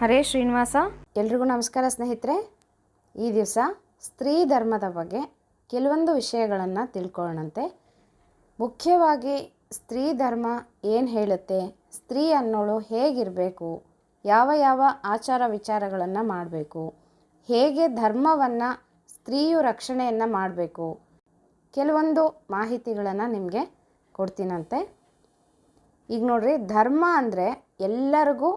ಹರೇ ಶ್ರೀನಿವಾಸ. ಎಲ್ರಿಗೂ ನಮಸ್ಕಾರ ಸ್ನೇಹಿತರೆ. ಈ ದಿವಸ ಸ್ತ್ರೀ ಧರ್ಮದ ಬಗ್ಗೆ ಕೆಲವೊಂದು ವಿಷಯಗಳನ್ನು ತಿಳ್ಕೊಳ್ಳೋಣಂತೆ. ಮುಖ್ಯವಾಗಿ ಸ್ತ್ರೀ ಧರ್ಮ ಏನು ಹೇಳುತ್ತೆ, ಸ್ತ್ರೀ ಅನ್ನೋಳು ಹೇಗಿರಬೇಕು, ಯಾವ ಯಾವ ಆಚಾರ ವಿಚಾರಗಳನ್ನು ಮಾಡಬೇಕು, ಹೇಗೆ ಧರ್ಮವನ್ನು, ಸ್ತ್ರೀಯು ರಕ್ಷಣೆಯನ್ನು ಮಾಡಬೇಕು, ಕೆಲವೊಂದು ಮಾಹಿತಿಗಳನ್ನು ನಿಮಗೆ ಕೊಡ್ತೀನಂತೆ. ಈಗ ನೋಡ್ರಿ, ಧರ್ಮ ಅಂದರೆ ಎಲ್ಲರಿಗೂ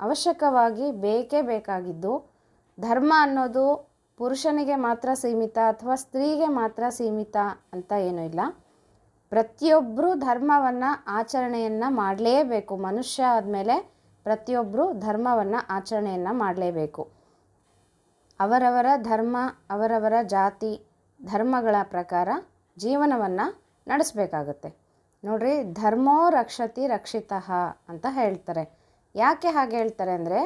ಅವಶ್ಯಕವಾಗಿ ಬೇಕೇ ಬೇಕಾಗಿದ್ದು, ಧರ್ಮ ಅನ್ನೋದು ಪುರುಷನಿಗೆ ಮಾತ್ರ ಸೀಮಿತ ಅಥವಾ ಸ್ತ್ರೀಗೆ ಮಾತ್ರ ಸೀಮಿತ ಅಂತ ಏನೂ ಇಲ್ಲ. ಪ್ರತಿಯೊಬ್ಬರೂ ಧರ್ಮವನ್ನು, ಆಚರಣೆಯನ್ನು ಮಾಡಲೇಬೇಕು. ಮನುಷ್ಯ ಆದಮೇಲೆ ಪ್ರತಿಯೊಬ್ಬರೂ ಧರ್ಮವನ್ನು, ಆಚರಣೆಯನ್ನು ಮಾಡಲೇಬೇಕು. ಅವರವರ ಧರ್ಮ, ಅವರವರ ಜಾತಿ, ಧರ್ಮಗಳ ಪ್ರಕಾರ ಜೀವನವನ್ನು ನಡೆಸಬೇಕಾಗತ್ತೆ. ನೋಡ್ರಿ, ಧರ್ಮೋ ರಕ್ಷತಿ ರಕ್ಷಿತಃ ಅಂತ ಹೇಳ್ತಾರೆ. ಯಾಕೆ ಹಾಗೆ ಹೇಳ್ತಾರೆ ಅಂದರೆ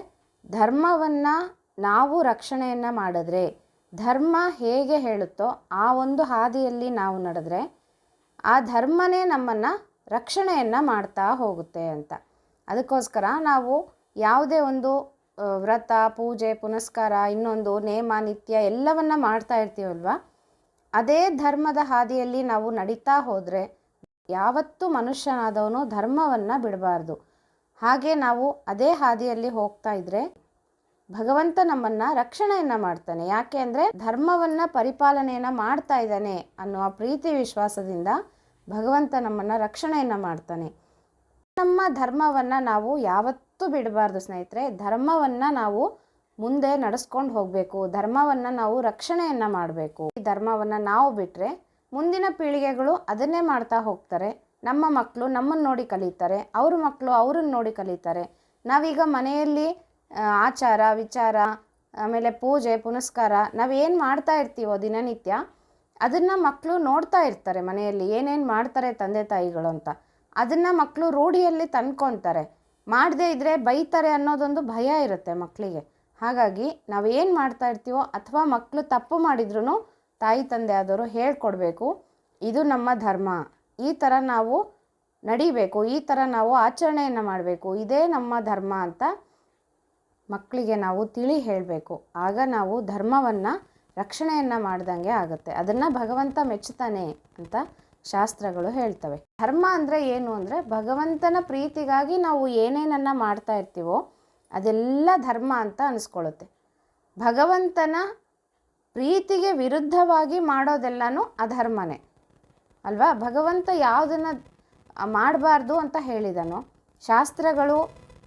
ಧರ್ಮವನ್ನು ನಾವು ರಕ್ಷಣೆಯನ್ನು ಮಾಡಿದ್ರೆ ಧರ್ಮ ಹೇಗೆ ಹೇಳುತ್ತೋ ಆ ಒಂದು ಹಾದಿಯಲ್ಲಿ ನಾವು ನಡೆದ್ರೆ ಆ ಧರ್ಮನೇ ನಮ್ಮನ್ನು ರಕ್ಷಣೆಯನ್ನು ಮಾಡ್ತಾ ಹೋಗುತ್ತೆ ಅಂತ. ಅದಕ್ಕೋಸ್ಕರ ನಾವು ಯಾವುದೇ ಒಂದು ವ್ರತ, ಪೂಜೆ, ಪುನಸ್ಕಾರ, ಇನ್ನೊಂದು, ನೇಮ, ನಿತ್ಯ ಎಲ್ಲವನ್ನ ಮಾಡ್ತಾ ಇರ್ತೀವಲ್ವ? ಅದೇ ಧರ್ಮದ ಹಾದಿಯಲ್ಲಿ ನಾವು ನಡೀತಾ ಹೋದರೆ ಯಾವತ್ತೂ ಮನುಷ್ಯನಾದವನು ಧರ್ಮವನ್ನು ಬಿಡಬಾರ್ದು. ಹಾಗೆ ನಾವು ಅದೇ ಹಾದಿಯಲ್ಲಿ ಹೋಗ್ತಾ ಇದ್ರೆ ಭಗವಂತ ನಮ್ಮನ್ನು ರಕ್ಷಣೆಯನ್ನ ಮಾಡ್ತಾನೆ. ಯಾಕೆ ಅಂದರೆ ಧರ್ಮವನ್ನು ಪರಿಪಾಲನೆಯನ್ನು ಮಾಡ್ತಾ ಇದ್ದಾನೆ ಅನ್ನುವ ಪ್ರೀತಿ ವಿಶ್ವಾಸದಿಂದ ಭಗವಂತ ನಮ್ಮನ್ನು ರಕ್ಷಣೆಯನ್ನ ಮಾಡ್ತಾನೆ. ನಮ್ಮ ಧರ್ಮವನ್ನು ನಾವು ಯಾವತ್ತೂ ಬಿಡಬಾರ್ದು ಸ್ನೇಹಿತರೆ. ಧರ್ಮವನ್ನು ನಾವು ಮುಂದೆ ನಡೆಸ್ಕೊಂಡು ಹೋಗಬೇಕು. ಧರ್ಮವನ್ನು ನಾವು ರಕ್ಷಣೆಯನ್ನು ಮಾಡಬೇಕು. ಈ ಧರ್ಮವನ್ನು ನಾವು ಬಿಟ್ಟರೆ ಮುಂದಿನ ಪೀಳಿಗೆಗಳು ಅದನ್ನೇ ಮಾಡ್ತಾ ಹೋಗ್ತಾರೆ. ನಮ್ಮ ಮಕ್ಕಳು ನಮ್ಮನ್ನು ನೋಡಿ ಕಲಿತಾರೆ, ಅವ್ರ ಮಕ್ಕಳು ಅವ್ರನ್ನ ನೋಡಿ ಕಲಿತಾರೆ. ನಾವೀಗ ಮನೆಯಲ್ಲಿ ಆಚಾರ, ವಿಚಾರ, ಆಮೇಲೆ ಪೂಜೆ, ಪುನಸ್ಕಾರ ನಾವೇನು ಮಾಡ್ತಾ ಇರ್ತೀವೋ ದಿನನಿತ್ಯ, ಅದನ್ನು ಮಕ್ಕಳು ನೋಡ್ತಾ ಇರ್ತಾರೆ ಮನೆಯಲ್ಲಿ, ಏನೇನು ಮಾಡ್ತಾರೆ ತಂದೆ ತಾಯಿಗಳು ಅಂತ. ಅದನ್ನು ಮಕ್ಕಳು ರೂಢಿಯಲ್ಲಿ ತಂದ್ಕೊತಾರೆ. ಮಾಡದೇ ಇದ್ದರೆ ಬೈತಾರೆ ಅನ್ನೋದೊಂದು ಭಯ ಇರುತ್ತೆ ಮಕ್ಕಳಿಗೆ ಹಾಗಾಗಿ ನಾವೇನು ಮಾಡ್ತಾ ಇರ್ತೀವೋ ಅಥವಾ ಮಕ್ಕಳು ತಪ್ಪು ಮಾಡಿದ್ರೂ ತಾಯಿ, ತಂದೆ ಆದವರು ಹೇಳ್ಕೊಡ್ಬೇಕು, ಇದು ನಮ್ಮ ಧರ್ಮ. ಈ ಥರ ನಾವು ನಡಿಬೇಕು, ಈ ಥರ ನಾವು ಆಚರಣೆಯನ್ನು ಮಾಡಬೇಕು, ಇದೇ ನಮ್ಮ ಧರ್ಮ ಅಂತ ಮಕ್ಕಳಿಗೆ ನಾವು ತಿಳಿ ಹೇಳಬೇಕು. ಆಗ ನಾವು ಧರ್ಮವನ್ನು ರಕ್ಷಣೆಯನ್ನು ಮಾಡ್ದಂಗೆ ಆಗುತ್ತೆ. ಅದನ್ನು ಭಗವಂತ ಮೆಚ್ಚುತ್ತಾನೆ ಅಂತ ಶಾಸ್ತ್ರಗಳು ಹೇಳ್ತವೆ. ಧರ್ಮ ಅಂದರೆ ಏನು ಅಂದರೆ ಭಗವಂತನ ಪ್ರೀತಿಗಾಗಿ ನಾವು ಏನೇನನ್ನು ಮಾಡ್ತಾ ಇರ್ತೀವೋ ಅದೆಲ್ಲ ಧರ್ಮ ಅಂತ ಅನಿಸ್ಕೊಳ್ಳುತ್ತೆ. ಭಗವಂತನ ಪ್ರೀತಿಗೆ ವಿರುದ್ಧವಾಗಿ ಮಾಡೋದೆಲ್ಲನೂ ಅಧರ್ಮನೇ. ಅಲ್ವಾ? ಭಗವಂತ ಯಾವುದನ್ನು ಮಾಡಬಾರ್ದು ಅಂತ ಹೇಳಿದನೋ, ಶಾಸ್ತ್ರಗಳು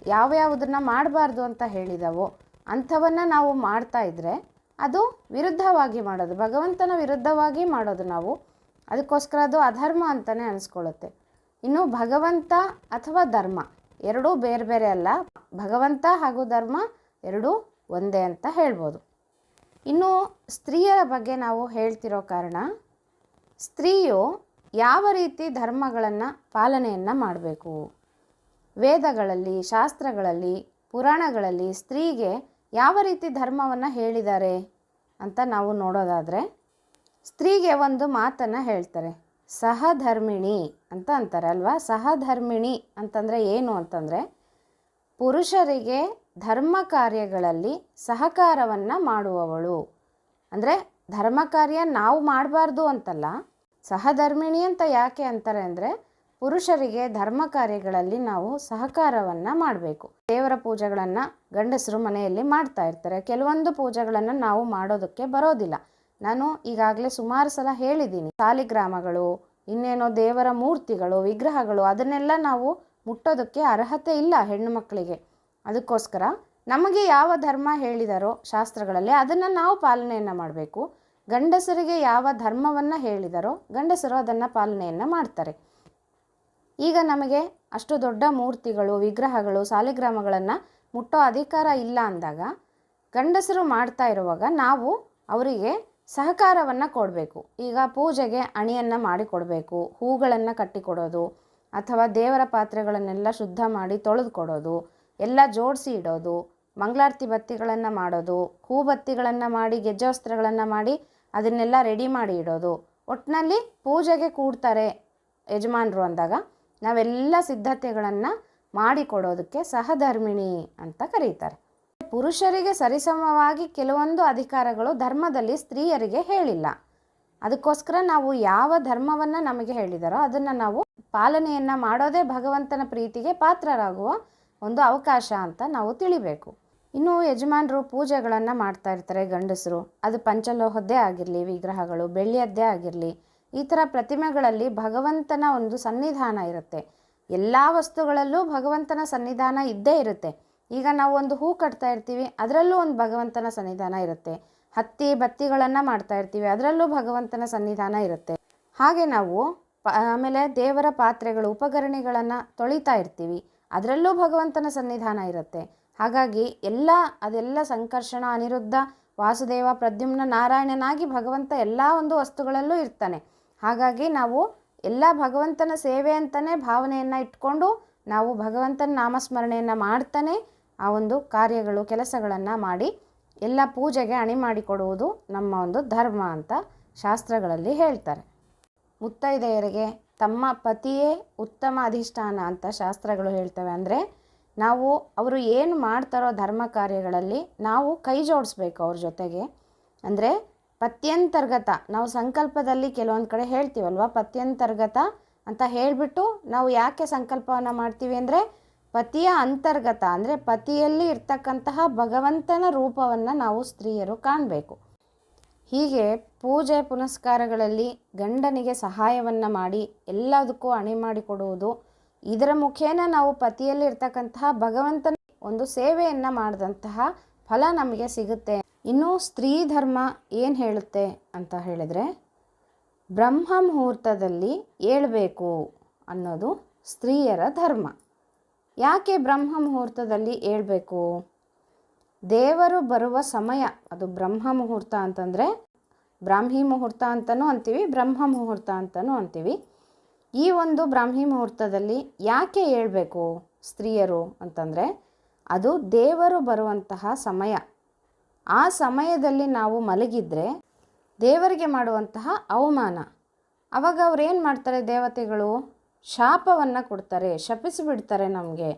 ಯಾವ್ಯಾವುದನ್ನು ಮಾಡಬಾರ್ದು ಅಂತ ಹೇಳಿದವೋ, ಅಂಥವನ್ನು ನಾವು ಮಾಡ್ತಾ ಇದ್ದರೆ ಅದು ವಿರುದ್ಧವಾಗಿ ಮಾಡೋದು. ಭಗವಂತನ ವಿರುದ್ಧವಾಗಿ ಮಾಡೋದು ನಾವು. ಅದಕ್ಕೋಸ್ಕರ ಅದು ಅಧರ್ಮ ಅಂತಲೇ ಅನಿಸ್ಕೊಳ್ಳುತ್ತೆ. ಇನ್ನು ಭಗವಂತ ಅಥವಾ ಧರ್ಮ, ಎರಡೂ ಬೇರೆ ಬೇರೆ ಅಲ್ಲ. ಭಗವಂತ ಹಾಗೂ ಧರ್ಮ ಎರಡೂ ಒಂದೇ ಅಂತ ಹೇಳ್ಬೋದು. ಇನ್ನು ಸ್ತ್ರೀಯರ ಬಗ್ಗೆ ನಾವು ಹೇಳ್ತಿರೋ ಕಾರಣ, ಸ್ತ್ರೀಯು ಯಾವ ರೀತಿ ಧರ್ಮಗಳನ್ನು ಪಾಲನೆಯನ್ನು ಮಾಡಬೇಕು? ವೇದಗಳಲ್ಲಿ, ಶಾಸ್ತ್ರಗಳಲ್ಲಿ, ಪುರಾಣಗಳಲ್ಲಿ ಸ್ತ್ರೀಗೆ ಯಾವ ರೀತಿ ಧರ್ಮವನ್ನು ಹೇಳಿದ್ದಾರೆ ಅಂತ ನಾವು ನೋಡೋದಾದರೆ, ಸ್ತ್ರೀಗೆ ಒಂದು ಮಾತನ್ನು ಹೇಳ್ತಾರೆ. ಸಹಧರ್ಮಿಣಿ ಅಂತ ಅಂತಾರೆ ಅಲ್ವಾ? ಸಹಧರ್ಮಿಣಿ ಅಂತಂದರೆ ಏನು ಅಂತಂದರೆ, ಪುರುಷರಿಗೆ ಧರ್ಮ ಕಾರ್ಯಗಳಲ್ಲಿ ಸಹಕಾರವನ್ನು ಮಾಡುವವಳು. ಅಂದರೆ ಧರ್ಮ ಕಾರ್ಯ ನಾವು ಮಾಡಬಾರ್ದು ಅಂತಲ್ಲ ಸಹಧರ್ಮಿಣಿ ಅಂತ ಯಾಕೆ ಅಂತಾರೆ ಅಂದರೆ ಪುರುಷರಿಗೆ ಧರ್ಮ ಕಾರ್ಯಗಳಲ್ಲಿ ನಾವು ಸಹಕಾರವನ್ನು ಮಾಡಬೇಕು. ದೇವರ ಪೂಜೆಗಳನ್ನು ಗಂಡಸರು ಮನೆಯಲ್ಲಿ ಮಾಡ್ತಾ ಇರ್ತಾರೆ. ಕೆಲವೊಂದು ಪೂಜೆಗಳನ್ನು ನಾವು ಮಾಡೋದಕ್ಕೆ ಬರೋದಿಲ್ಲ. ನಾನು ಈಗಾಗಲೇ ಸುಮಾರು ಸಲ ಹೇಳಿದ್ದೀನಿ. ಸಾಲಿಗ್ರಾಮಗಳು ಇನ್ನೇನೋ ದೇವರ ಮೂರ್ತಿಗಳು, ವಿಗ್ರಹಗಳು, ಅದನ್ನೆಲ್ಲ ನಾವು ಮುಟ್ಟೋದಕ್ಕೆ ಅರ್ಹತೆ ಇಲ್ಲ ಹೆಣ್ಣು ಮಕ್ಕಳಿಗೆ. ಅದಕ್ಕೋಸ್ಕರ ನಮಗೆ ಯಾವ ಧರ್ಮ ಹೇಳಿದಾರೋ ಶಾಸ್ತ್ರಗಳಲ್ಲಿ ಅದನ್ನು ನಾವು ಪಾಲನೆಯನ್ನು ಮಾಡಬೇಕು. ಗಂಡಸರಿಗೆ ಯಾವ ಧರ್ಮವನ್ನು ಹೇಳಿದರೋ ಗಂಡಸರು ಅದನ್ನು ಪಾಲನೆಯನ್ನು ಮಾಡ್ತಾರೆ. ಈಗ ನಮಗೆ ಅಷ್ಟು ದೊಡ್ಡ ಮೂರ್ತಿಗಳು, ವಿಗ್ರಹಗಳು, ಸಾಲಿಗ್ರಾಮಗಳನ್ನು ಮುಟ್ಟೋ ಅಧಿಕಾರ ಇಲ್ಲ ಅಂದಾಗ ಗಂಡಸರು ಮಾಡ್ತಾ ಇರುವಾಗ ನಾವು ಅವರಿಗೆ ಸಹಕಾರವನ್ನು ಕೊಡಬೇಕು. ಈಗ ಪೂಜೆಗೆ ಅಣಿಯನ್ನು ಮಾಡಿಕೊಡಬೇಕು, ಹೂಗಳನ್ನು ಕಟ್ಟಿಕೊಡೋದು, ಅಥವಾ ದೇವರ ಪಾತ್ರೆಗಳನ್ನೆಲ್ಲ ಶುದ್ಧ ಮಾಡಿ ತೊಳೆದು ಕೊಡೋದು ಎಲ್ಲ ಜೋಡಿಸಿ ಇಡೋದು, ಮಂಗಳಾರತಿ ಬತ್ತಿಗಳನ್ನು ಮಾಡೋದು ಹೂ ಬತ್ತಿಗಳನ್ನು ಮಾಡಿ, ಗೆಜ್ಜೆ ವಸ್ತ್ರಗಳನ್ನು ಮಾಡಿ ಅದನ್ನೆಲ್ಲ ರೆಡಿ ಮಾಡಿ ಇಡೋದು. ಒಟ್ಟಿನಲ್ಲಿ ಪೂಜೆಗೆ ಕೂಡ್ತಾರೆ ಯಜಮಾನರು ಅಂದಾಗ ನಾವೆಲ್ಲ ಸಿದ್ಧತೆಗಳನ್ನು ಮಾಡಿಕೊಡೋದಕ್ಕೆ ಸಹಧರ್ಮಿಣಿ ಅಂತ ಕರೀತಾರೆ. ಪುರುಷರಿಗೆ ಸರಿಸಮವಾಗಿ ಕೆಲವೊಂದು ಅಧಿಕಾರಗಳು ಧರ್ಮದಲ್ಲಿ ಸ್ತ್ರೀಯರಿಗೆ ಹೇಳಿಲ್ಲ. ಅದಕ್ಕೋಸ್ಕರ ನಾವು ಯಾವ ಧರ್ಮವನ್ನು ನಮಗೆ ಹೇಳಿದಾರೋ ಅದನ್ನು ನಾವು ಪಾಲನೆಯನ್ನು ಮಾಡೋದೇ ಭಗವಂತನ ಪ್ರೀತಿಗೆ ಪಾತ್ರರಾಗುವ ಒಂದು ಅವಕಾಶ ಅಂತ ನಾವು ತಿಳಿಬೇಕು. ಇನ್ನು ಯಜಮಾನರು ಪೂಜೆಗಳನ್ನು ಮಾಡ್ತಾ ಇರ್ತಾರೆ ಗಂಡಸರು. ಅದು ಪಂಚಲೋಹದ್ದೇ ಆಗಿರಲಿ, ವಿಗ್ರಹಗಳು, ಬೆಳ್ಳಿಯದ್ದೇ ಆಗಿರಲಿ. ಈ ಥರ ಪ್ರತಿಮೆಗಳಲ್ಲಿ ಭಗವಂತನ ಒಂದು ಸನ್ನಿಧಾನ ಇರುತ್ತೆ. ಎಲ್ಲ ವಸ್ತುಗಳಲ್ಲೂ ಭಗವಂತನ ಸನ್ನಿಧಾನ ಇದ್ದೇ ಇರುತ್ತೆ. ಈಗ ನಾವು ಒಂದು ಹೂ ಕಟ್ತಾ ಇರ್ತೀವಿ, ಅದರಲ್ಲೂ ಒಂದು ಭಗವಂತನ ಸನ್ನಿಧಾನ ಇರುತ್ತೆ. ಹತ್ತಿ, ಬತ್ತಿಗಳನ್ನು ಮಾಡ್ತಾ ಇರ್ತೀವಿ, ಅದರಲ್ಲೂ ಭಗವಂತನ ಸನ್ನಿಧಾನ ಇರುತ್ತೆ. ಹಾಗೆ ನಾವು ಆಮೇಲೆ ದೇವರ ಪಾತ್ರೆಗಳು, ಉಪಕರಣಗಳನ್ನು ತೊಳಿತಾ ಇರ್ತೀವಿ, ಅದರಲ್ಲೂ ಭಗವಂತನ ಸನ್ನಿಧಾನ ಇರುತ್ತೆ. ಹಾಗಾಗಿ ಎಲ್ಲ, ಅದೆಲ್ಲ ಸಂಕರ್ಷಣ, ಅನಿರುದ್ಧ ವಾಸುದೇವ ಪ್ರದ್ಯುಮ್ನ ನಾರಾಯಣನಾಗಿ ಭಗವಂತ ಎಲ್ಲ ಒಂದು ವಸ್ತುಗಳಲ್ಲೂ ಇರ್ತಾನೆ. ಹಾಗಾಗಿ ನಾವು ಎಲ್ಲ ಭಗವಂತನ ಸೇವೆ ಅಂತಲೇ ಭಾವನೆಯನ್ನು ಇಟ್ಕೊಂಡು ನಾವು ಭಗವಂತನ ನಾಮಸ್ಮರಣೆಯನ್ನು ಮಾಡ್ತಾನೆ ಆ ಒಂದು ಕಾರ್ಯಗಳು, ಕೆಲಸಗಳನ್ನು ಮಾಡಿ ಎಲ್ಲ ಪೂಜೆಗೆ ಅಣಿ ಮಾಡಿಕೊಡುವುದು ನಮ್ಮ ಒಂದು ಧರ್ಮ ಅಂತ ಶಾಸ್ತ್ರಗಳಲ್ಲಿ ಹೇಳ್ತಾರೆ. ಮುತ್ತೈದೆಯರಿಗೆ ತಮ್ಮ ಪತಿಯೇ ಉತ್ತಮ ಅಧಿಷ್ಠಾನ ಅಂತ ಶಾಸ್ತ್ರಗಳು ಹೇಳ್ತವೆ. ಅಂದರೆ ನಾವು ಅವರು ಏನು ಮಾಡ್ತಾರೋ ಧರ್ಮ ಕಾರ್ಯಗಳಲ್ಲಿ ನಾವು ಕೈ ಜೋಡಿಸ್ಬೇಕು ಅವ್ರ ಜೊತೆಗೆ. ಅಂದರೆ ಪತ್ಯಂತರ್ಗತ, ನಾವು ಸಂಕಲ್ಪದಲ್ಲಿ ಕೆಲವೊಂದು ಕಡೆ ಹೇಳ್ತೀವಲ್ವ? ಪತ್ಯಂತರ್ಗತ ಅಂತ ಹೇಳಿಬಿಟ್ಟು ನಾವು ಯಾಕೆ ಸಂಕಲ್ಪವನ್ನು ಮಾಡ್ತೀವಿ ಅಂದರೆ ಪತಿಯ ಅಂತರ್ಗತ, ಅಂದರೆ ಪತಿಯಲ್ಲಿ ಇರ್ತಕ್ಕಂತಹ ಭಗವಂತನ ರೂಪವನ್ನು ನಾವು ಸ್ತ್ರೀಯರು ಕಾಣಬೇಕು. ಹೀಗೆ ಪೂಜೆ ಪುನಸ್ಕಾರಗಳಲ್ಲಿ ಗಂಡನಿಗೆ ಸಹಾಯವನ್ನು ಮಾಡಿ ಎಲ್ಲದಕ್ಕೂ ಅಣಿ ಮಾಡಿಕೊಡುವುದು ಇದರ ಮುಖೇನ ನಾವು ಪತಿಯಲ್ಲಿ ಇರ್ತಕ್ಕಂತಹ ಭಗವಂತನ ಒಂದು ಸೇವೆಯನ್ನು ಮಾಡಿದಂತಹ ಫಲ ನಮಗೆ ಸಿಗುತ್ತೆ. ಇನ್ನು ಸ್ತ್ರೀ ಧರ್ಮ ಏನು ಹೇಳುತ್ತೆ ಅಂತ ಹೇಳಿದ್ರೆ, ಬ್ರಹ್ಮ ಮುಹೂರ್ತದಲ್ಲಿ ಏಳಬೇಕು ಅನ್ನೋದು ಸ್ತ್ರೀಯರ ಧರ್ಮ. ಯಾಕೆ ಬ್ರಹ್ಮ ಮುಹೂರ್ತದಲ್ಲಿ ಏಳಬೇಕು? ದೇವರು ಬರುವ ಸಮಯ, ಅದು ಬ್ರಹ್ಮ ಮುಹೂರ್ತ ಅಂತಂದರೆ ಬ್ರಾಹ್ಮಿ ಮುಹೂರ್ತ ಅಂತಲೂ ಅಂತೀವಿ, ಬ್ರಹ್ಮ ಮುಹೂರ್ತ ಅಂತಲೂ ಅಂತೀವಿ. ಈ ಒಂದು ಬ್ರಾಹ್ಮಿ ಮುಹೂರ್ತದಲ್ಲಿ ಯಾಕೆ ಹೇಳ್ಬೇಕು ಸ್ತ್ರೀಯರು ಅಂತಂದರೆ ಅದು ದೇವರು ಬರುವಂತಹ ಸಮಯ. ಆ ಸಮಯದಲ್ಲಿ ನಾವು ಮಲಗಿದರೆ ದೇವರಿಗೆ ಮಾಡುವಂತಹ ಅವಮಾನ. ಅವಾಗ ಅವ್ರು ಏನು ಮಾಡ್ತಾರೆ ದೇವತೆಗಳು? ಶಾಪವನ್ನು ಕೊಡ್ತಾರೆ, ಶಪಿಸಿಬಿಡ್ತಾರೆ ನಮಗೆ.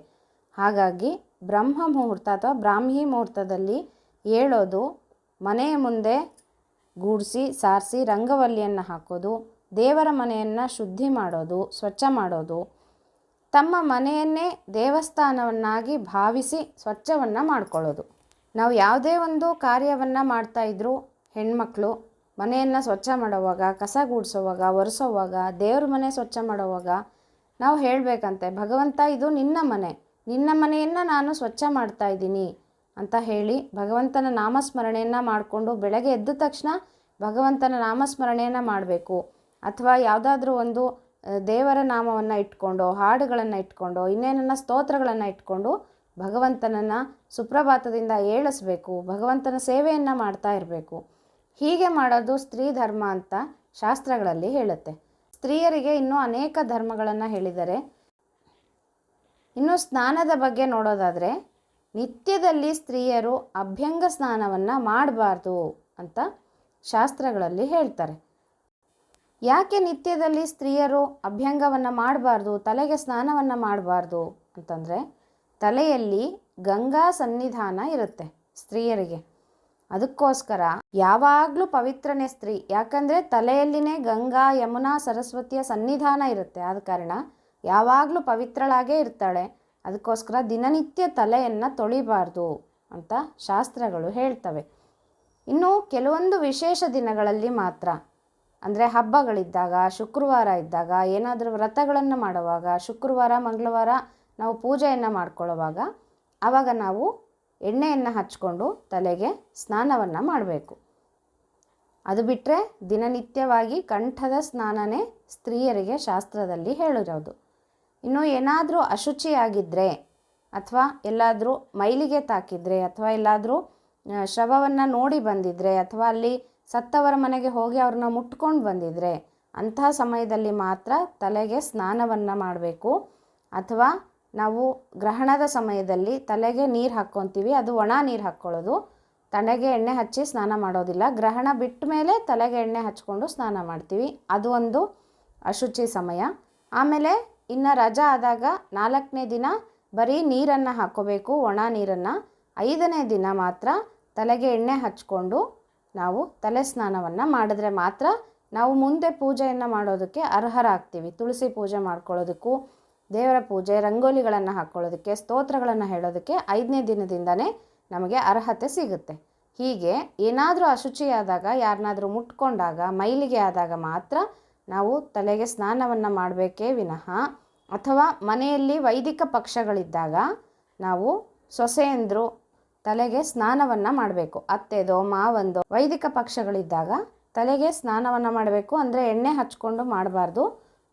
ಹಾಗಾಗಿ ಬ್ರಹ್ಮ ಮುಹೂರ್ತ ಅಥವಾ ಬ್ರಾಹ್ಮಿ ಮುಹೂರ್ತದಲ್ಲಿ ಹೇಳೋದು ಮನೆಯ ಮುಂದೆ ಗೂಡಿಸಿ, ಸಾರಿಸಿ, ರಂಗವಲ್ಲಿಯನ್ನು ಹಾಕೋದು ದೇವರ ಮನೆಯನ್ನು ಶುದ್ಧಿ ಮಾಡೋದು, ಸ್ವಚ್ಛ ಮಾಡೋದು, ತಮ್ಮ ಮನೆಯನ್ನೇ ದೇವಸ್ಥಾನವನ್ನಾಗಿ ಭಾವಿಸಿ ಸ್ವಚ್ಛವನ್ನು ಮಾಡ್ಕೊಳ್ಳೋದು. ನಾವು ಯಾವುದೇ ಒಂದು ಕಾರ್ಯವನ್ನು ಮಾಡ್ತಾಯಿದ್ರು ಹೆಣ್ಮಕ್ಳು ಮನೆಯನ್ನು ಸ್ವಚ್ಛ ಮಾಡೋವಾಗ, ಕಸ ಗುಡಿಸೋವಾಗ, ಒರೆಸೋವಾಗ, ದೇವ್ರ ಮನೆ ಸ್ವಚ್ಛ ಮಾಡೋವಾಗ ನಾವು ಹೇಳಬೇಕಂತೆ, ಭಗವಂತ ಇದು ನಿನ್ನ ಮನೆ, ನಿನ್ನ ಮನೆಯನ್ನು ನಾನು ಸ್ವಚ್ಛ ಮಾಡ್ತಾ ಇದ್ದೀನಿ ಅಂತ ಹೇಳಿ ಭಗವಂತನ ನಾಮಸ್ಮರಣೆಯನ್ನು ಮಾಡಿಕೊಂಡು ಬೆಳಗ್ಗೆ ಎದ್ದ ತಕ್ಷಣ ಭಗವಂತನ ನಾಮಸ್ಮರಣೆಯನ್ನು ಮಾಡಬೇಕು. ಅಥವಾ ಯಾವುದಾದ್ರೂ ಒಂದು ದೇವರ ನಾಮವನ್ನು ಇಟ್ಕೊಂಡು, ಹಾಡುಗಳನ್ನು ಇಟ್ಕೊಂಡು, ಇನ್ನೇನನ್ನ ಸ್ತೋತ್ರಗಳನ್ನು ಇಟ್ಕೊಂಡು ಭಗವಂತನನ್ನು ಸುಪ್ರಭಾತದಿಂದ ಏಳಿಸ್ಬೇಕು, ಭಗವಂತನ ಸೇವೆಯನ್ನು ಮಾಡ್ತಾ ಇರಬೇಕು. ಹೀಗೆ ಮಾಡೋದು ಸ್ತ್ರೀ ಧರ್ಮ ಅಂತ ಶಾಸ್ತ್ರಗಳಲ್ಲಿ ಹೇಳುತ್ತೆ. ಸ್ತ್ರೀಯರಿಗೆ ಇನ್ನೂ ಅನೇಕ ಧರ್ಮಗಳನ್ನು ಹೇಳಿದ್ದಾರೆ ಇನ್ನು ಸ್ನಾನದ ಬಗ್ಗೆ ನೋಡೋದಾದರೆ, ನಿತ್ಯದಲ್ಲಿ ಸ್ತ್ರೀಯರು ಅಭ್ಯಂಗ ಸ್ನಾನವನ್ನು ಮಾಡಬಾರ್ದು ಅಂತ ಶಾಸ್ತ್ರಗಳಲ್ಲಿ ಹೇಳ್ತಾರೆ. ಯಾಕೆ ನಿತ್ಯದಲ್ಲಿ ಸ್ತ್ರೀಯರು ಅಭ್ಯಂಗವನ್ನು ಮಾಡಬಾರ್ದು, ತಲೆಗೆ ಸ್ನಾನವನ್ನು ಮಾಡಬಾರ್ದು ಅಂತಂದರೆ ತಲೆಯಲ್ಲಿ ಗಂಗಾ ಸನ್ನಿಧಾನ ಇರುತ್ತೆ ಸ್ತ್ರೀಯರಿಗೆ. ಅದಕ್ಕೋಸ್ಕರ ಯಾವಾಗಲೂ ಪವಿತ್ರನೇ ಸ್ತ್ರೀ. ಯಾಕಂದರೆ ತಲೆಯಲ್ಲಿನೇ ಗಂಗಾ, ಯಮುನಾ, ಸರಸ್ವತಿಯ ಸನ್ನಿಧಾನ ಇರುತ್ತೆ. ಆದ ಕಾರಣ ಯಾವಾಗಲೂ ಪವಿತ್ರಳಾಗೇ ಇರ್ತಾಳೆ. ಅದಕ್ಕೋಸ್ಕರ ದಿನನಿತ್ಯ ತಲೆಯನ್ನು ತೊಳಿಬಾರ್ದು ಅಂತ ಶಾಸ್ತ್ರಗಳು ಹೇಳ್ತವೆ. ಇನ್ನು ಕೆಲವೊಂದು ವಿಶೇಷ ದಿನಗಳಲ್ಲಿ ಮಾತ್ರ ಅಂದರೆ ಹಬ್ಬಗಳಿದ್ದಾಗ, ಶುಕ್ರವಾರ ಇದ್ದಾಗ, ಏನಾದರೂ ವ್ರತಗಳನ್ನು ಮಾಡುವಾಗ, ಶುಕ್ರವಾರ, ಮಂಗಳವಾರ ನಾವು ಪೂಜೆಯನ್ನು ಮಾಡ್ಕೊಳ್ಳುವಾಗ ಆವಾಗ ನಾವು ಎಣ್ಣೆಯನ್ನು ಹಚ್ಕೊಂಡು ತಲೆಗೆ ಸ್ನಾನವನ್ನು ಮಾಡಬೇಕು. ಅದು ಬಿಟ್ಟರೆ ದಿನನಿತ್ಯವಾಗಿ ಕಂಠದ ಸ್ನಾನನೇ ಸ್ತ್ರೀಯರಿಗೆ ಶಾಸ್ತ್ರದಲ್ಲಿ ಹೇಳಿರೋದು ಇನ್ನು ಏನಾದರೂ ಅಶುಚಿಯಾಗಿದ್ದರೆ ಅಥವಾ ಎಲ್ಲಾದರೂ ಮೈಲಿಗೆ ತಾಕಿದರೆ ಅಥವಾ ಎಲ್ಲಾದರೂ ಶವವನ್ನು ನೋಡಿ ಬಂದಿದ್ದರೆ ಅಥವಾ ಅಲ್ಲಿ ಸತ್ತವರ ಮನೆಗೆ ಹೋಗಿ ಅವ್ರನ್ನ ಮುಟ್ಕೊಂಡು ಬಂದಿದ್ರೆ ಅಂತಹ ಸಮಯದಲ್ಲಿ ಮಾತ್ರ ತಲೆಗೆ ಸ್ನಾನವನ್ನು ಮಾಡಬೇಕು. ಅಥವಾ ನಾವು ಗ್ರಹಣದ ಸಮಯದಲ್ಲಿ ತಲೆಗೆ ನೀರು ಹಾಕ್ಕೊತೀವಿ, ಅದು ಒಣ ನೀರು ಹಾಕ್ಕೊಳ್ಳೋದು ತಲೆಗೆ ಎಣ್ಣೆ ಹಚ್ಚಿ ಸ್ನಾನ ಮಾಡೋದಿಲ್ಲ. ಗ್ರಹಣ ಬಿಟ್ಟ ಮೇಲೆ ತಲೆಗೆ ಎಣ್ಣೆ ಹಚ್ಕೊಂಡು ಸ್ನಾನ ಮಾಡ್ತೀವಿ. ಅದು ಒಂದು ಅಶುಚಿ ಸಮಯ. ಆಮೇಲೆ ಇನ್ನು ರಜಾ ಆದಾಗ ನಾಲ್ಕನೇ ದಿನ ಬರೀ ನೀರನ್ನು ಹಾಕ್ಕೋಬೇಕು, ಒಣ ನೀರನ್ನು. ಐದನೇ ದಿನ ಮಾತ್ರ ತಲೆಗೆ ಎಣ್ಣೆ ಹಚ್ಕೊಂಡು ನಾವು ತಲೆ ಸ್ನಾನವನ್ನು ಮಾಡಿದ್ರೆ ಮಾತ್ರ ನಾವು ಮುಂದೆ ಪೂಜೆಯನ್ನು ಮಾಡೋದಕ್ಕೆ ಅರ್ಹರಾಗ್ತೀವಿ. ತುಳಸಿ ಪೂಜೆ ಮಾಡ್ಕೊಳ್ಳೋದಕ್ಕೂ, ದೇವರ ಪೂಜೆ, ರಂಗೋಲಿಗಳನ್ನು ಹಾಕ್ಕೊಳ್ಳೋದಕ್ಕೆ ಸ್ತೋತ್ರಗಳನ್ನು ಹೇಳೋದಕ್ಕೆ ಐದನೇ ದಿನದಿಂದನೇ ನಮಗೆ ಅರ್ಹತೆ ಸಿಗುತ್ತೆ. ಹೀಗೆ ಏನಾದರೂ ಅಶುಚಿಯಾದಾಗ ಯಾರನ್ನಾದರೂ ಮುಟ್ಕೊಂಡಾಗ, ಮೈಲಿಗೆ ಆದಾಗ ಮಾತ್ರ ನಾವು ತಲೆಗೆ ಸ್ನಾನವನ್ನು ಮಾಡಬೇಕೇ ವಿನಃ, ಅಥವಾ ಮನೆಯಲ್ಲಿ ವೈದಿಕ ಪಕ್ಷಗಳಿದ್ದಾಗ ನಾವು ಸೊಸೆಯಂದರು ತಲೆಗೆ ಸ್ನಾನವನ್ನು ಮಾಡಬೇಕು. ಅತ್ತೆದೋ, ಮಾವಂದೋ, ವೈದಿಕ ಪಕ್ಷಗಳಿದ್ದಾಗ ತಲೆಗೆ ಸ್ನಾನವನ್ನು ಮಾಡಬೇಕು. ಅಂದರೆ ಎಣ್ಣೆ ಹಚ್ಕೊಂಡು ಮಾಡಬಾರ್ದು.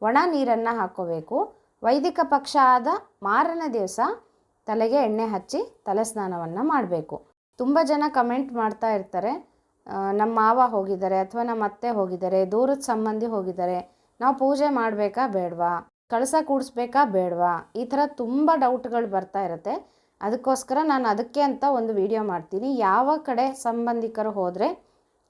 ಒಣ ನೀರನ್ನು ಹಾಕ್ಕೋಬೇಕು ವೈದಿಕ ಪಕ್ಷ ಆದ ಮಾರನ ದಿವಸ ತಲೆಗೆ ಎಣ್ಣೆ ಹಚ್ಚಿ ತಲೆ ಸ್ನಾನವನ್ನು ಮಾಡಬೇಕು. ತುಂಬ ಜನ ಕಮೆಂಟ್ ಮಾಡ್ತಾ ಇರ್ತಾರೆ. ನಮ್ಮ ಮಾವ ಹೋಗಿದ್ದಾರೆ ಅಥವಾ ನಮ್ಮ ಅತ್ತೆ ಹೋಗಿದ್ದಾರೆ, ದೂರದ ಸಂಬಂಧಿ ಹೋಗಿದ್ದಾರೆ. ನಾವು ಪೂಜೆ ಮಾಡಬೇಕಾ ಬೇಡವಾ? ಕಳಸ ಕೂಡಿಸ್ಬೇಕಾ ಬೇಡವಾ? ಈ ಥರ ತುಂಬ ಡೌಟ್ಗಳು ಬರ್ತಾ ಇರುತ್ತೆ. ಅದಕ್ಕೋಸ್ಕರ ನಾನು ಅದಕ್ಕೆ ಅಂತ ಒಂದು ವಿಡಿಯೋ ಮಾಡ್ತೀನಿ. ಯಾವ ಕಡೆ ಸಂಬಂಧಿಕರು ಹೋದರೆ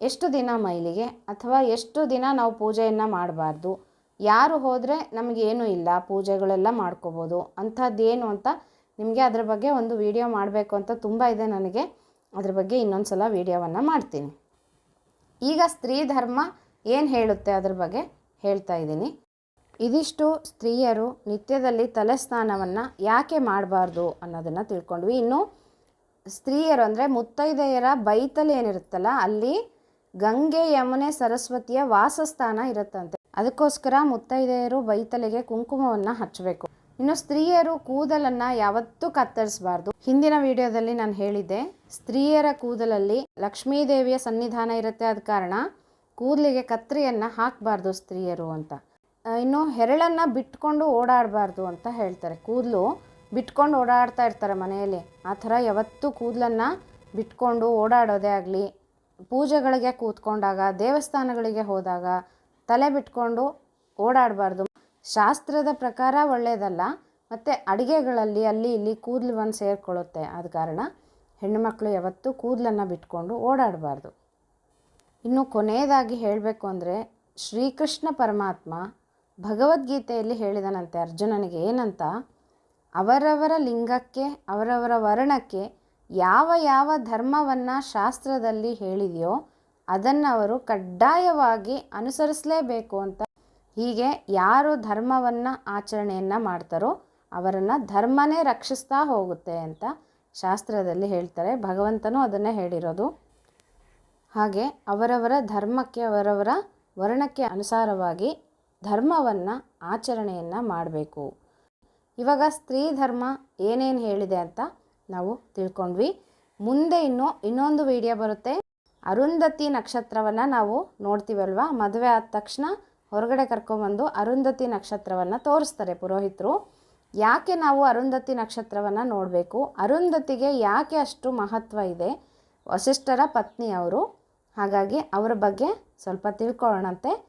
ಎಷ್ಟು ದಿನ ಮೈಲಿಗೆ ಅಥವಾ ಎಷ್ಟು ದಿನ ನಾವು ಪೂಜೆಯನ್ನು ಮಾಡಬಾರ್ದು? ಯಾರು ಹೋದರೆ ನಮಗೇನು ಇಲ್ಲ, ಪೂಜೆಗಳೆಲ್ಲ ಮಾಡ್ಕೋಬೋದು. ಅಂಥದ್ದೇನು ಅಂತ ನಿಮಗೆ ಅದ್ರ ಬಗ್ಗೆ ಒಂದು ವಿಡಿಯೋ ಮಾಡಬೇಕು ಅಂತ ತುಂಬ ಇದೆ ನನಗೆ. ಅದ್ರ ಬಗ್ಗೆ ಇನ್ನೊಂದು ಸಲ ವಿಡಿಯೋವನ್ನು ಮಾಡ್ತೀನಿ. ಈಗ ಸ್ತ್ರೀ ಧರ್ಮ ಏನು ಹೇಳುತ್ತೆ ಅದ್ರ ಬಗ್ಗೆ ಹೇಳ್ತಾ ಇದ್ದೀನಿ. ಇದಿಷ್ಟು ಸ್ತ್ರೀಯರು ನಿತ್ಯದಲ್ಲಿ ತಲೆಸ್ನಾನವನ್ನು ಯಾಕೆ ಮಾಡಬಾರ್ದು ಅನ್ನೋದನ್ನು ತಿಳ್ಕೊಂಡ್ವಿ. ಇನ್ನು ಸ್ತ್ರೀಯರು ಅಂದರೆ ಮುತ್ತೈದೆಯರ ಬೈತಲೆ ಏನಿರುತ್ತಲ್ಲ, ಅಲ್ಲಿ ಗಂಗೆ, ಯಮುನೆ, ಸರಸ್ವತಿಯ ವಾಸಸ್ಥಾನ ಇರುತ್ತಂತೆ. ಅದಕ್ಕೋಸ್ಕರ ಮುತ್ತೈದೆಯರು ಬೈತಲೆಗೆ ಕುಂಕುಮವನ್ನು ಹಚ್ಚಬೇಕು. ಇನ್ನು ಸ್ತ್ರೀಯರು ಕೂದಲನ್ನು ಯಾವತ್ತೂ ಕತ್ತರಿಸಬಾರ್ದು. ಹಿಂದಿನ ವಿಡಿಯೋದಲ್ಲಿ ನಾನು ಹೇಳಿದ್ದೆ, ಸ್ತ್ರೀಯರ ಕೂದಲಲ್ಲಿ ಲಕ್ಷ್ಮೀದೇವಿಯ ಸನ್ನಿಧಾನ ಇರುತ್ತೆ. ಆದ ಕಾರಣ ಕೂದಲಿಗೆ ಕತ್ರಿಯನ್ನು ಹಾಕಬಾರ್ದು ಸ್ತ್ರೀಯರು ಅಂತ. ಇನ್ನು ಹೆರಳನ್ನು ಬಿಟ್ಕೊಂಡು ಓಡಾಡಬಾರ್ದು ಅಂತ ಹೇಳ್ತಾರೆ. ಕೂದಲು ಬಿಟ್ಕೊಂಡು ಓಡಾಡ್ತಾ ಇರ್ತಾರೆ ಮನೆಯಲ್ಲಿ. ಆ ಥರ ಯಾವತ್ತೂ ಕೂದಲನ್ನು ಬಿಟ್ಕೊಂಡು ಓಡಾಡೋದೇ ಆಗಲಿ, ಪೂಜೆಗಳಿಗೆ ಕೂತ್ಕೊಂಡಾಗ, ದೇವಸ್ಥಾನಗಳಿಗೆ ಹೋದಾಗ ತಲೆ ಬಿಟ್ಕೊಂಡು ಓಡಾಡಬಾರ್ದು. ಶಾಸ್ತ್ರದ ಪ್ರಕಾರ ಒಳ್ಳೆಯದಲ್ಲ ಮತ್ತು ಅಡುಗೆಗಳಲ್ಲಿ ಅಲ್ಲಿ ಇಲ್ಲಿ ಕೂದಲು ಬಂದು ಸೇರಿಕೊಳ್ಳುತ್ತೆ. ಆದ ಕಾರಣ ಹೆಣ್ಣುಮಕ್ಕಳು ಯಾವತ್ತೂ ಕೂದಲನ್ನು ಬಿಟ್ಕೊಂಡು ಓಡಾಡಬಾರ್ದು. ಇನ್ನು ಕೊನೆಯದಾಗಿ ಹೇಳಬೇಕು ಅಂದರೆ ಶ್ರೀಕೃಷ್ಣ ಪರಮಾತ್ಮ ಭಗವದ್ಗೀತೆಯಲ್ಲಿ ಹೇಳಿದನಂತೆ ಅರ್ಜುನನಿಗೆ ಏನಂತ? ಅವರವರ ಲಿಂಗಕ್ಕೆ, ಅವರವರ ವರ್ಣಕ್ಕೆ ಯಾವ ಯಾವ ಧರ್ಮವನ್ನು ಶಾಸ್ತ್ರದಲ್ಲಿ ಹೇಳಿದೆಯೋ ಅದನ್ನು ಅವರು ಕಡ್ಡಾಯವಾಗಿ ಅನುಸರಿಸಲೇಬೇಕು ಅಂತ. ಹೀಗೆ ಯಾರು ಧರ್ಮವನ್ನು ಆಚರಣೆಯನ್ನು ಮಾಡ್ತಾರೋ ಅವರನ್ನು ಧರ್ಮನೇ ರಕ್ಷಿಸ್ತಾ ಹೋಗುತ್ತೆ ಅಂತ ಶಾಸ್ತ್ರದಲ್ಲಿ ಹೇಳ್ತಾರೆ. ಭಗವಂತನೂ ಅದನ್ನೇ ಹೇಳಿರೋದು. ಹಾಗೆ ಅವರವರ ಧರ್ಮಕ್ಕೆ, ಅವರವರ ವರ್ಣಕ್ಕೆ ಅನುಸಾರವಾಗಿ ಧರ್ಮವನ್ನು ಆಚರಣೆಯನ್ನು ಮಾಡಬೇಕು. ಇವಾಗ ಸ್ತ್ರೀ ಧರ್ಮ ಏನೇನು ಹೇಳಿದೆ ಅಂತ ನಾವು ತಿಳ್ಕೊಂಡ್ವಿ. ಮುಂದೆ ಇನ್ನೂ, ಇನ್ನೊಂದು ವಿಡಿಯೋ ಬರುತ್ತೆ. ಅರುಂಧತಿ ನಕ್ಷತ್ರವನ್ನು ನಾವು ನೋಡ್ತೀವಲ್ವ? ಮದುವೆ ಆದ ತಕ್ಷಣ ಹೊರಗಡೆ ಕರ್ಕೊಂಬಂದು ಅರುಂಧತಿ ನಕ್ಷತ್ರವನ್ನು ತೋರಿಸ್ತಾರೆ ಪುರೋಹಿತರು. ಯಾಕೆ ನಾವು ಅರುಂಧತಿ ನಕ್ಷತ್ರವನ್ನು ನೋಡಬೇಕು? ಅರುಂಧತಿಗೆ ಯಾಕೆ ಅಷ್ಟು ಮಹತ್ವ ಇದೆ? ವಸಿಷ್ಠರ ಪತ್ನಿ ಅವರು. ಹಾಗಾಗಿ ಅವರ ಬಗ್ಗೆ ಸ್ವಲ್ಪ ತಿಳ್ಕೊಳ್ಳೋಣಂತೆ.